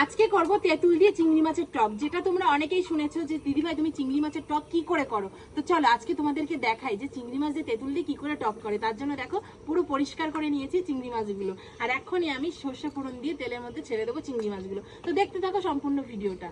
আজকে করব তেঁতুল দিয়ে চিংড়ি মাছের টক। যেটা তোমরা অনেকেই শুনেছো যে, দিদিভাই, তুমি চিংড়ি মাছের টক কি করে করো? তো চলো, আজকে তোমাদেরকে দেখাই যে, চিংড়ি মাছ দিয়ে তেঁতুল দিয়ে কি করে টক করে। তার জন্য দেখো, পুরো পরিষ্কার করে নিয়েছি চিংড়ি মাছগুলো। আর এখনই আমি সর্ষে ফোড়ন দিয়ে তেলের মধ্যে ছেড়ে দেবো চিংড়ি মাছগুলো। তো দেখতে থাকো সম্পূর্ণ ভিডিওটা।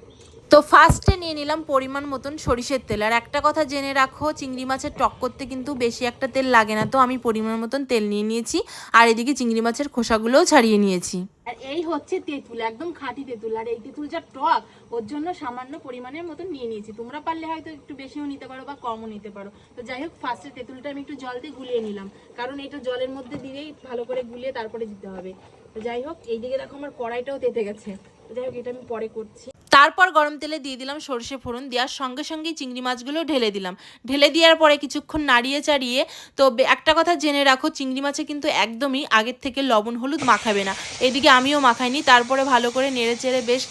তো ফার্স্টে নিয়ে নিলাম পরিমাণ মতন সরিষের তেল। আর একটা কথা জেনে রাখো, চিংড়ি মাছের টক করতে কিন্তু বেশি একটা তেল লাগে না। তো আমি পরিমাণ মতন তেল নিয়ে নিয়েছি, আর এদিকে চিংড়ি মাছের খোসাগুলোও ছাড়িয়ে নিয়েছি। আর এই হচ্ছে তেঁতুল, একদম খাঁটি তেঁতুল। আর এই তেঁতুল যা টক, ওর জন্য সামান্য পরিমাণের মতন নিয়ে নিয়েছি। তোমরা পারলে হয়তো একটু বেশিও নিতে পারো বা কমও নিতে পারো। তো যাই হোক ফার্স্টে তেঁতুলটা আমি একটু জল দিয়ে গুলিয়ে নিলাম। কারণ এটা জলের মধ্যে দিয়েই ভালো করে গুলিয়ে তারপরে দিতে হবে। তো যাই হোক, এইদিকে দেখো আমার কড়াইটাও তেতে গেছে। যাই হোক, এটা আমি পরে করছি। তারপর গরম তেলে দিয়ে দিলাম সর্ষে ফোড়ন, দেওয়ার সঙ্গে সঙ্গেই চিংড়ি মাছগুলো ঢেলে দিলাম। ঢেলে দেওয়ার পরে কিছুক্ষণ নাড়িয়ে চাড়িয়ে, তো একটা কথা জেনে রাখো, চিংড়ি মাছে কিন্তু একদমই আগের থেকে লবণ হলুদ মাখাবে না। এদিকে আমিও মাখাইনি, তারপরে ভালো করে নেড়ে চেড়ে বেশ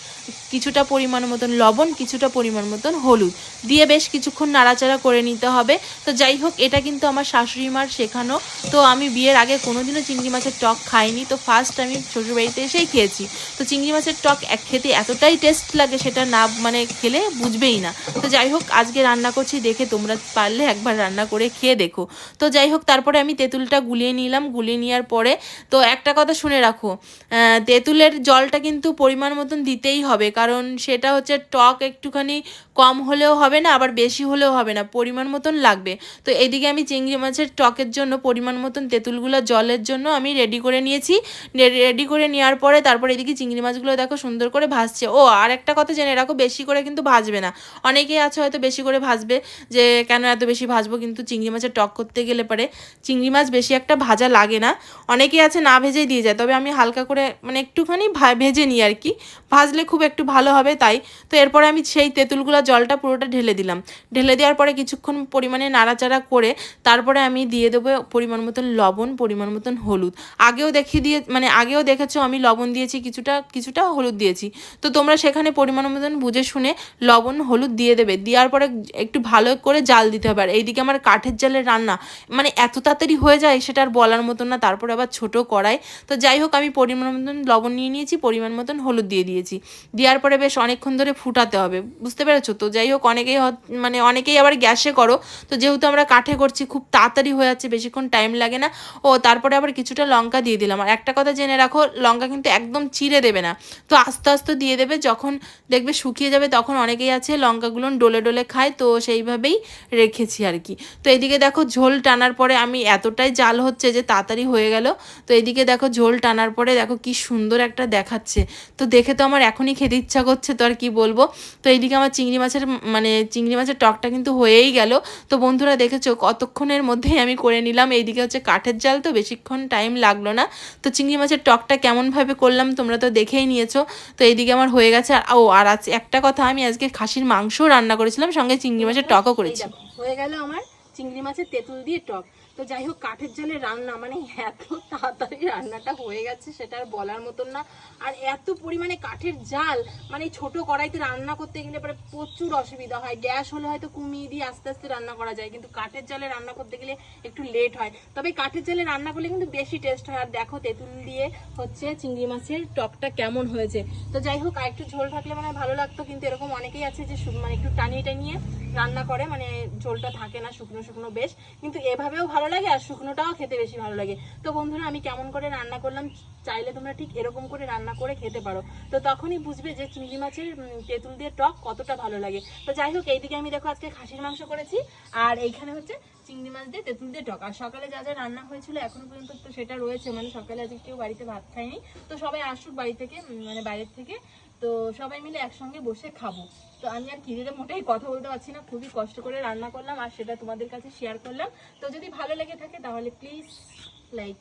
কিছুটা পরিমাণ মতন লবণ, কিছুটা পরিমাণ মতন হলুদ। দিয়ে বেশ কিছুক্ষণ নাড়াচাড়া করে নিতে হবে। তো যাই হোক, এটা কিন্তু আমার শাশুড়ি মার শেখানো। তো আমি বিয়ের আগে কোনোদিনও চিংড়ি মাছের টক খাইনি। তো ফার্স্ট আমি শ্বশুরবাড়িতে এসেই খেয়েছি। তো চিংড়ি মাছের টক এক খেতে এতটাই টেস্ট লাগে সেটা না মানে খেলে বুঝবেই না। তো যাই হোক, আজকে রান্না করছি। দেখে তোমরা পারলে একবার রান্না করে খেয়ে দেখো। তো যাই হোক, তারপরে আমি তেঁতুলটা গুলিয়ে নিলাম। গুলিয়ে নেওয়ার পরে, তো একটা কথা শুনে রাখো তেঁতুলের জলটা কিন্তু পরিমাণ মতন দিতেই হবে। কারণ সেটা হচ্ছে টক একটুখানি কম হলেও হবে না, আবার বেশি হলেও হবে না, পরিমাণ মতন লাগবে। তো এদিকে আমি চিংড়ি মাছের টকের জন্য, পরিমাণ মতন তেঁতুলগুলো জলের জন্য আমি রেডি করে নিয়েছি। রেডি করে নেওয়ার পরে তারপর এদিকে চিংড়ি মাছগুলো দেখো সুন্দর করে ভাজছে। ও, আর একটা কথা জেনে রাখো, বেশি করে কিন্তু ভাজবে না। অনেকেই আছে হয়তো বেশি করে ভাজবে, যে কেন এত বেশি ভাজবো, কিন্তু চিংড়ি মাছের টক করতে গেলে পরে চিংড়ি মাছ বেশি একটা ভাজা লাগে না। অনেকেই আছে না ভেজেই দিয়ে যায়, তবে আমি হালকা করে মানে একটুখানি ভেজে নিই আর কি। ভাজলে খুব একটু ভালো হবে তাই। তো এরপরে আমি সেই তেঁতুলগুলো জলটা পুরোটা ঢেলে দিলাম। ঢেলে দেওয়ার পরে কিছুক্ষণ পরিমাণে নাড়াচাড়া করে তারপরে আমি দিয়ে দেবো পরিমাণ মতন লবণ, পরিমাণ মতন হলুদ। আগেও দেখিয়ে দিয়ে মানে আগেও দেখেছ আমি লবণ দিয়েছি, কিছুটা কিছুটা হলুদ দিয়েছি। তো তোমরা সেখানে পরিমাণ মতন বুঝে শুনে লবণ, হলুদ দিয়ে দেবে। দেওয়ার পরে একটু ভালো করে জাল দিতে হবে। আর এইদিকে আমার কাঠের জালের রান্না মানে এত তাড়াতাড়ি হয়ে যায় সেটা আর বলার মতন না, তারপরে আবার ছোট কড়াই। তো যাই হোক, আমি পরিমাণ মতন লবণ নিয়ে নিয়েছি, পরিমাণ মতন হলুদ দিয়ে দিয়েছি। দেওয়ার পরে বেশ অনেকক্ষণ ধরে ফুটাতে হবে। বুঝতে পেরেছ তো যাই হোক, অনেকেই মানে অনেকেই আবার গ্যাসে করো। তো যেহেতু আমরা কাঠে করছি, খুব তাড়াতাড়ি হয়ে যাচ্ছে, বেশিক্ষণ টাইম লাগে না। ও, তারপরে আবার কিছুটা লঙ্কা দিয়ে দিলাম। আর একটা কথা জেনে রাখো, লঙ্কা কিন্তু একদম চিড়ে দেবে না। তো আস্তে আস্তে দিয়ে দেবে, যখন দেখবে শুকিয়ে যাবে, তখন অনেকেই আছে লঙ্কাগুলো ডলে ডলে খায়। তো সেইভাবেই রেখেছি আর কি। তো এদিকে দেখো ঝোল টানার পরে আমি এতটাই জাল হচ্ছে যে তাড়াতাড়ি হয়ে গেল। তো এদিকে দেখো ঝোল টানার পরে দেখো কি সুন্দর একটা দেখাচ্ছে। তো দেখে তো আমার এখনই খেতে ইচ্ছা করছে, তো আর কি বলব। তো এইদিকে আমার চিংড়ি মাছের মানে চিংড়ি মাছের টকটা কিন্তু হয়েই গেল। তো বন্ধুরা দেখেছ, কতক্ষণের মধ্যেই আমি করে নিলাম। এইদিকে হচ্ছে কাঠের জাল, তো বেশিক্ষণ টাইম লাগল না। তো চিংড়ি মাছের টকটা কেমনভাবে করলাম তোমরা তো দেখেই নিয়েছো। তো এইদিকে আমার হয়ে গেছে আর, ও, আর আজ একটা কথা, আমি আজকে খাসির মাংসও রান্না করেছিলাম, সঙ্গে চিংড়ি মাছের টকও করেছি। হয়ে গেল আমার চিংড়ি মাছের তেঁতুল দিয়ে টক। তো যাই হোক, কাঠের জালে রান্না মানে এত তাড়াতাড়ি রান্নাটা হয়ে গেছে সেটা আর বলার মতন না। আর এত পরিমাণে কাঠের জাল মানে ছোট কড়াইতে রান্না করতে গেলে পরে প্রচুর অসুবিধা হয়। গ্যাস হলে হয়তো কমিয়ে দিয়ে আস্তে আস্তে রান্না করা যায়, কিন্তু কাঠের জালে রান্না করতে গেলে একটু লেট হয়। তবে কাঠের জালে রান্না করলে কিন্তু বেশি টেস্ট হয়। আর দেখো, তেঁতুল দিয়ে হচ্ছে চিংড়ি মাছের টকটা কেমন হয়েছে। তো যাই হোক, আর একটু ঝোল থাকলে মানে ভালো লাগতো, কিন্তু এরকম অনেকেই আছে যে মানে একটু টানিয়ে টানিয়ে রান্না করে মানে ঝোলটা থাকে না, শুকনো শুকনো বেশ, কিন্তু এভাবেও ভালো লাগে আর শুকনোটাও খেতে বেশি ভালো লাগে। তো বন্ধুরা, আমি কেমন করে রান্না করলাম, চাইলে তোমরা ঠিক এরকম করে রান্না করে খেতে পারো। তো তখনই বুঝবে যে চিংড়ি মাছের তেঁতুল দিয়ে টক কতটা ভালো লাগে। তো যাই হোক, এইদিকে আমি দেখো আজকে খাসির মাংস করেছি, আর এইখানে হচ্ছে চিংড়ি মাছ দিয়ে তেঁতুল দিয়ে টক। আর সকালে যা যা রান্না হয়েছিল এখন পর্যন্ত তো সেটা রয়েছে। মানে সকালে আজকে কেউ বাড়িতে ভাত খায়নি। তো সবাই আসুক বাড়ি থেকে মানে বাইরের থেকে। তো সবাই মিলে একসঙ্গে বসে খাব। তো আমি আর খিদেতে মোটেই কথা বলতে পারছি না। খুবই কষ্ট করে রান্না করলাম আর সেটা তোমাদের কাছে শেয়ার করলাম। তো যদি ভালো লেগে থাকে তাহলে প্লিজ লাইক